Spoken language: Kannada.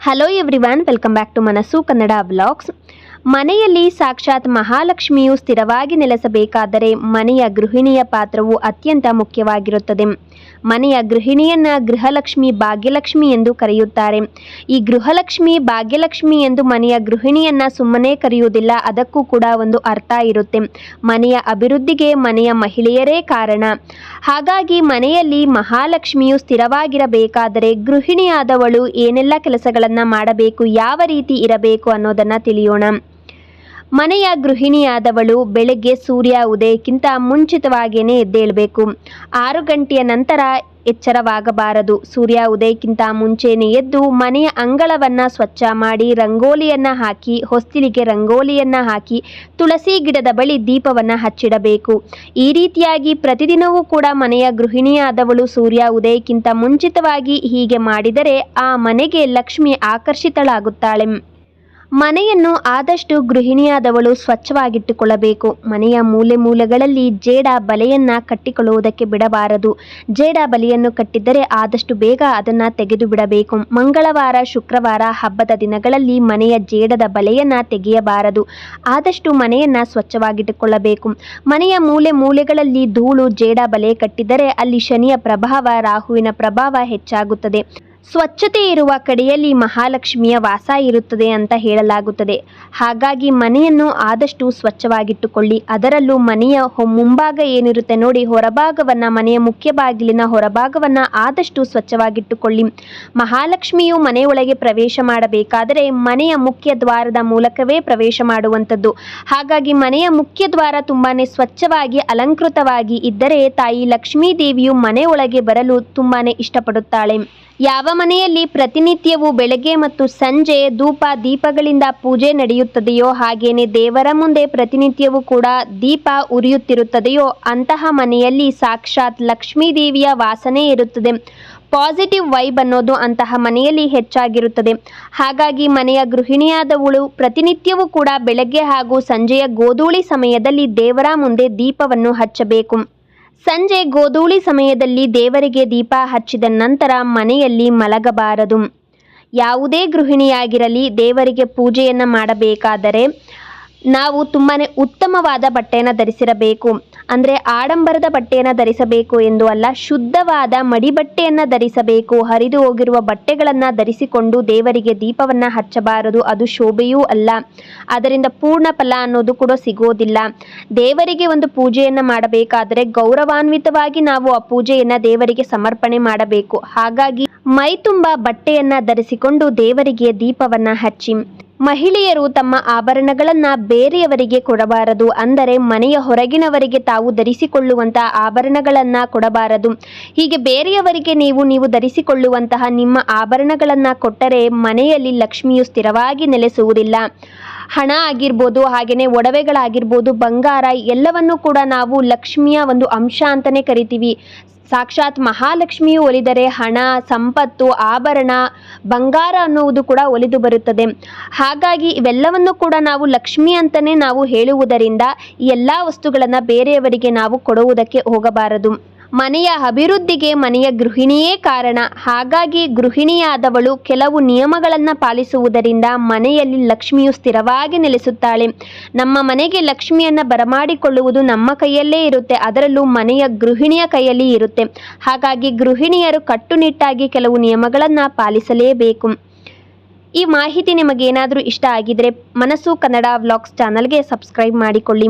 Hello everyone welcome back to Manassu Kannada blogs ಮನೆಯಲ್ಲಿ ಸಾಕ್ಷಾತ್ ಮಹಾಲಕ್ಷ್ಮಿಯು ಸ್ಥಿರವಾಗಿ ನೆಲೆಸಬೇಕಾದರೆ ಮನೆಯ ಗೃಹಿಣಿಯ ಪಾತ್ರವು ಅತ್ಯಂತ ಮುಖ್ಯವಾಗಿರುತ್ತದೆ. ಮನೆಯ ಗೃಹಿಣಿಯನ್ನ ಗೃಹಲಕ್ಷ್ಮಿ ಭಾಗ್ಯಲಕ್ಷ್ಮಿ ಎಂದು ಕರೆಯುತ್ತಾರೆ. ಈ ಗೃಹಲಕ್ಷ್ಮಿ ಭಾಗ್ಯಲಕ್ಷ್ಮಿ ಎಂದು ಮನೆಯ ಗೃಹಿಣಿಯನ್ನ ಸುಮ್ಮನೆ ಕರೆಯುವುದಿಲ್ಲ, ಅದಕ್ಕೂ ಕೂಡ ಒಂದು ಅರ್ಥ ಇರುತ್ತೆ. ಮನೆಯ ಅಭಿವೃದ್ಧಿಗೆ ಮನೆಯ ಮಹಿಳೆಯರೇ ಕಾರಣ. ಹಾಗಾಗಿ ಮನೆಯಲ್ಲಿ ಮಹಾಲಕ್ಷ್ಮಿಯು ಸ್ಥಿರವಾಗಿರಬೇಕಾದರೆ ಗೃಹಿಣಿಯಾದವಳು ಏನೆಲ್ಲ ಕೆಲಸಗಳನ್ನು ಮಾಡಬೇಕು, ಯಾವ ರೀತಿ ಇರಬೇಕು ಅನ್ನೋದನ್ನು ತಿಳಿಯೋಣ. ಮನೆಯ ಗೃಹಿಣಿಯಾದವಳು ಬೆಳಗ್ಗೆ ಸೂರ್ಯ ಉದಯಕ್ಕಿಂತ ಮುಂಚಿತವಾಗಿಯೇ ಎದ್ದೇಳಬೇಕು. ಆರು ಗಂಟೆಯ ನಂತರ ಎಚ್ಚರವಾಗಬಾರದು. ಸೂರ್ಯ ಉದಯಕ್ಕಿಂತ ಮುಂಚೆನೇ ಎದ್ದು ಮನೆಯ ಅಂಗಳವನ್ನು ಸ್ವಚ್ಛ ಮಾಡಿ ರಂಗೋಲಿಯನ್ನು ಹಾಕಿ, ಹೊಸ್ತಿಲಿಗೆ ರಂಗೋಲಿಯನ್ನು ಹಾಕಿ, ತುಳಸಿ ಗಿಡದ ಬಳಿ ದೀಪವನ್ನು ಹಚ್ಚಿಡಬೇಕು. ಈ ರೀತಿಯಾಗಿ ಪ್ರತಿದಿನವೂ ಕೂಡ ಮನೆಯ ಗೃಹಿಣಿಯಾದವಳು ಸೂರ್ಯ ಉದಯಕ್ಕಿಂತ ಮುಂಚಿತವಾಗಿ ಹೀಗೆ ಮಾಡಿದರೆ ಆ ಮನೆಗೆ ಲಕ್ಷ್ಮಿ ಆಕರ್ಷಿತಳಾಗುತ್ತಾಳೆ. ಮನೆಯನ್ನು ಆದಷ್ಟು ಗೃಹಿಣಿಯಾದವಳು ಸ್ವಚ್ಛವಾಗಿಟ್ಟುಕೊಳ್ಳಬೇಕು. ಮನೆಯ ಮೂಲೆ ಮೂಲೆಗಳಲ್ಲಿ ಜೇಡ ಬಲೆಯನ್ನ ಕಟ್ಟಿಕೊಳ್ಳುವುದಕ್ಕೆ ಬಿಡಬಾರದು. ಜೇಡ ಬಲೆಯನ್ನು ಕಟ್ಟಿದ್ದರೆ ಆದಷ್ಟು ಬೇಗ ಅದನ್ನು ತೆಗೆದು ಬಿಡಬೇಕು ಮಂಗಳವಾರ, ಶುಕ್ರವಾರ ಹಬ್ಬದ ದಿನಗಳಲ್ಲಿ ಮನೆಯ ಜೇಡದ ಬಲೆಯನ್ನ ತೆಗೆಯಬಾರದು. ಆದಷ್ಟು ಮನೆಯನ್ನ ಸ್ವಚ್ಛವಾಗಿಟ್ಟುಕೊಳ್ಳಬೇಕು. ಮನೆಯ ಮೂಲೆ ಮೂಲೆಗಳಲ್ಲಿ ಧೂಳು, ಜೇಡ ಬಲೆ ಕಟ್ಟಿದರೆ ಅಲ್ಲಿ ಶನಿಯ ಪ್ರಭಾವ, ರಾಹುವಿನ ಪ್ರಭಾವ ಹೆಚ್ಚಾಗುತ್ತದೆ. ಸ್ವಚ್ಛತೆ ಇರುವ ಕಡೆಯಲ್ಲಿ ಮಹಾಲಕ್ಷ್ಮಿಯ ವಾಸ ಇರುತ್ತದೆ ಅಂತ ಹೇಳಲಾಗುತ್ತದೆ. ಹಾಗಾಗಿ ಮನೆಯನ್ನು ಆದಷ್ಟು ಸ್ವಚ್ಛವಾಗಿಟ್ಟುಕೊಳ್ಳಿ. ಅದರಲ್ಲೂ ಮನೆಯ ಮುಂಭಾಗ ಏನಿರುತ್ತೆ ನೋಡಿ, ಹೊರಭಾಗವನ್ನು, ಮನೆಯ ಮುಖ್ಯ ಬಾಗಿಲಿನ ಹೊರಭಾಗವನ್ನು ಆದಷ್ಟು ಸ್ವಚ್ಛವಾಗಿಟ್ಟುಕೊಳ್ಳಿ. ಮಹಾಲಕ್ಷ್ಮಿಯು ಮನೆಯೊಳಗೆ ಪ್ರವೇಶ ಮಾಡಬೇಕಾದರೆ ಮನೆಯ ಮುಖ್ಯ ದ್ವಾರದ ಮೂಲಕವೇ ಪ್ರವೇಶ ಮಾಡುವಂಥದ್ದು. ಹಾಗಾಗಿ ಮನೆಯ ಮುಖ್ಯ ದ್ವಾರ ತುಂಬಾನೇ ಸ್ವಚ್ಛವಾಗಿ, ಅಲಂಕೃತವಾಗಿ ಇದ್ದರೆ ತಾಯಿ ಲಕ್ಷ್ಮೀ ದೇವಿಯು ಮನೆಯೊಳಗೆ ಬರಲು ತುಂಬಾನೇ ಇಷ್ಟಪಡುತ್ತಾಳೆ. ಯಾವ ಮನೆಯಲ್ಲಿ ಪ್ರತಿನಿತ್ಯವೂ ಬೆಳಗ್ಗೆ ಮತ್ತು ಸಂಜೆ ಧೂಪ ದೀಪಗಳಿಂದ ಪೂಜೆ ನಡೆಯುತ್ತದೆಯೋ ಹಾಗೇನೆ ದೇವರ ಮುಂದೆ ಪ್ರತಿನಿತ್ಯವೂ ಕೂಡ ದೀಪ ಉರಿಯುತ್ತಿರುತ್ತದೆಯೋ ಅಂತಹ ಮನೆಯಲ್ಲಿ ಸಾಕ್ಷಾತ್ ಲಕ್ಷ್ಮೀ ದೇವಿಯ ವಾಸನೆ ಇರುತ್ತದೆ. ಪಾಸಿಟಿವ್ ವೈಬ್ ಅನ್ನೋದು ಅಂತಹ ಮನೆಯಲ್ಲಿ ಹೆಚ್ಚಾಗಿರುತ್ತದೆ. ಹಾಗಾಗಿ ಮನೆಯ ಗೃಹಿಣಿಯಾದವಳು ಪ್ರತಿನಿತ್ಯವೂ ಕೂಡ ಬೆಳಗ್ಗೆ ಹಾಗೂ ಸಂಜೆಯ ಗೋಧೂಳಿ ಸಮಯದಲ್ಲಿ ದೇವರ ಮುಂದೆ ದೀಪವನ್ನು ಹಚ್ಚಬೇಕು. ಸಂಜೆ ಗೋಧೂಳಿ ಸಮಯದಲ್ಲಿ ದೇವರಿಗೆ ದೀಪ ಹಚ್ಚಿದ ನಂತರ ಮನೆಯಲ್ಲಿ ಮಲಗಬಾರದು. ಯಾವುದೇ ಗೃಹಿಣಿಯಾಗಿರಲಿ ದೇವರಿಗೆ ಪೂಜೆಯನ್ನು ಮಾಡಬೇಕಾದರೆ ನಾವು ತುಂಬಾ ಉತ್ತಮವಾದ ಬಟ್ಟೆಯನ್ನು ಧರಿಸಿರಬೇಕು. ಅಂದರೆ ಆಡಂಬರದ ಬಟ್ಟೆಯನ್ನು ಧರಿಸಬೇಕು ಎಂದು ಅಲ್ಲ, ಶುದ್ಧವಾದ ಮಡಿಬಟ್ಟೆಯನ್ನು ಧರಿಸಬೇಕು. ಹರಿದು ಹೋಗಿರುವ ಬಟ್ಟೆಗಳನ್ನು ಧರಿಸಿಕೊಂಡು ದೇವರಿಗೆ ದೀಪವನ್ನು ಹಚ್ಚಬಾರದು, ಅದು ಶೋಭೆಯೂ ಅಲ್ಲ. ಅದರಿಂದ ಪೂರ್ಣ ಫಲ ಅನ್ನೋದು ಕೂಡ ಸಿಗೋದಿಲ್ಲ. ದೇವರಿಗೆ ಒಂದು ಪೂಜೆಯನ್ನು ಮಾಡಬೇಕಾದರೆ ಗೌರವಾನ್ವಿತವಾಗಿ ನಾವು ಆ ಪೂಜೆಯನ್ನು ದೇವರಿಗೆ ಸಮರ್ಪಣೆ ಮಾಡಬೇಕು. ಹಾಗಾಗಿ ಮೈ ತುಂಬ ಬಟ್ಟೆಯನ್ನು ಧರಿಸಿಕೊಂಡು ದೇವರಿಗೆ ದೀಪವನ್ನು ಹಚ್ಚಿ. ಮಹಿಳೆಯರು ತಮ್ಮ ಆಭರಣಗಳನ್ನ ಬೇರೆಯವರಿಗೆ ಕೊಡಬಾರದು, ಅಂದರೆ ಮನೆಯ ಹೊರಗಿನವರಿಗೆ ತಾವು ಧರಿಸಿಕೊಳ್ಳುವಂತಹ ಆಭರಣಗಳನ್ನ ಕೊಡಬಾರದು. ಹೀಗೆ ಬೇರೆಯವರಿಗೆ ನೀವು ನೀವು ಧರಿಸಿಕೊಳ್ಳುವಂತಹ ನಿಮ್ಮ ಆಭರಣಗಳನ್ನ ಕೊಟ್ಟರೆ ಮನೆಯಲ್ಲಿ ಲಕ್ಷ್ಮಿಯು ಸ್ಥಿರವಾಗಿ ನೆಲೆಸುವುದಿಲ್ಲ. ಹಣ ಆಗಿರ್ಬೋದು ಹಾಗೆಯೇ ಒಡವೆಗಳಾಗಿರ್ಬೋದು, ಬಂಗಾರ, ಎಲ್ಲವನ್ನು ಕೂಡ ನಾವು ಲಕ್ಷ್ಮಿಯ ಒಂದು ಅಂಶ ಅಂತಲೇ ಕರಿತೀವಿ. ಸಾಕ್ಷಾತ್ ಮಹಾಲಕ್ಷ್ಮಿಯು ಒಲಿದರೆ ಹಣ, ಸಂಪತ್ತು, ಆಭರಣ, ಬಂಗಾರ ಅನ್ನುವುದು ಕೂಡ ಒಲಿದು ಬರುತ್ತದೆ. ಹಾಗಾಗಿ ಇವೆಲ್ಲವನ್ನು ಕೂಡ ನಾವು ಲಕ್ಷ್ಮಿ ಅಂತಲೇ ನಾವು ಹೇಳುವುದರಿಂದ ಈ ಎಲ್ಲ ವಸ್ತುಗಳನ್ನು ಬೇರೆಯವರಿಗೆ ನಾವು ಕೊಡುವುದಕ್ಕೆ ಹೋಗಬಾರದು. ಮನೆಯ ಅಭಿವೃದ್ಧಿಗೆ ಮನೆಯ ಗೃಹಿಣಿಯೇ ಕಾರಣ. ಹಾಗಾಗಿ ಗೃಹಿಣಿಯಾದವಳು ಕೆಲವು ನಿಯಮಗಳನ್ನು ಪಾಲಿಸುವುದರಿಂದ ಮನೆಯಲ್ಲಿ ಲಕ್ಷ್ಮಿಯು ಸ್ಥಿರವಾಗಿ ನೆಲೆಸುತ್ತಾಳೆ. ನಮ್ಮ ಮನೆಗೆ ಲಕ್ಷ್ಮಿಯನ್ನು ಬರಮಾಡಿಕೊಳ್ಳುವುದು ನಮ್ಮ ಕೈಯಲ್ಲೇ ಇರುತ್ತೆ, ಅದರಲ್ಲೂ ಮನೆಯ ಗೃಹಿಣಿಯ ಕೈಯಲ್ಲಿ ಇರುತ್ತೆ. ಹಾಗಾಗಿ ಗೃಹಿಣಿಯರು ಕಟ್ಟುನಿಟ್ಟಾಗಿ ಕೆಲವು ನಿಯಮಗಳನ್ನು ಪಾಲಿಸಲೇಬೇಕು. ಈ ಮಾಹಿತಿ ನಿಮಗೇನಾದರೂ ಇಷ್ಟ ಆಗಿದ್ರೆ ಮನಸ್ಸು ಕನ್ನಡ ವ್ಲಾಗ್ಸ್ ಚಾನಲ್ಗೆ ಸಬ್ಸ್ಕ್ರೈಬ್ ಮಾಡಿಕೊಳ್ಳಿ.